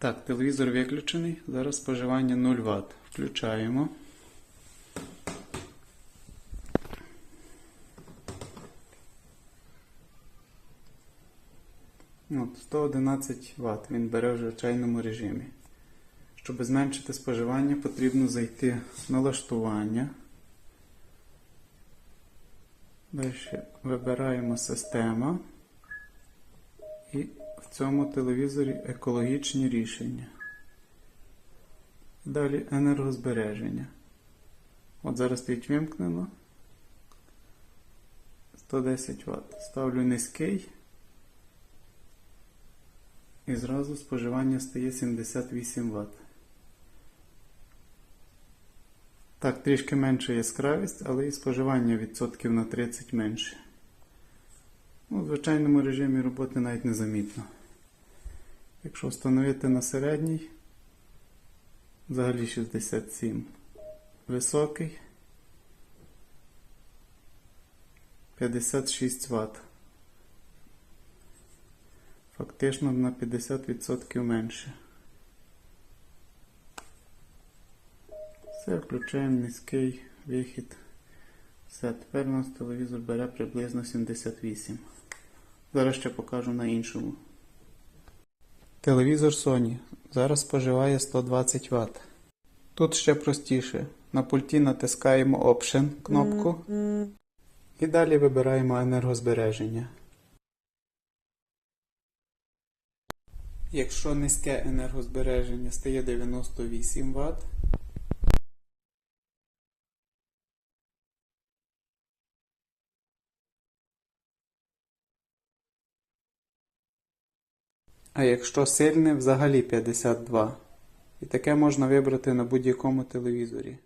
Так, телевізор виключений. Зараз споживання 0 Вт. Включаємо. От, 111 Вт він бере в звичайному режимі. Щоб зменшити споживання, потрібно зайти в налаштування. Далі вибираємо система. В цьому телевізорі екологічні рішення. Далі енергозбереження. От зараз стоїть вимкнено. 110 Вт. Ставлю низький. І зразу споживання стає 78 Вт. Так, трішки менша яскравість, але і споживання відсотків на 30 менше. Ну, в звичайному режимі роботи навіть незамітно. Якщо встановити на середній, взагалі 67. Високий 56 Вт. Фактично на 50% менше. Все, включаємо низький вихід. Все, тепер у нас телевізор бере приблизно 78. Зараз ще покажу на іншому. Телевізор Sony зараз споживає 120 Вт. Тут ще простіше. На пульті натискаємо Option кнопку і далі вибираємо енергозбереження. Якщо низьке енергозбереження стає 98 Вт, а якщо сильне, взагалі 52. І таке можна вибрати на будь-якому телевізорі.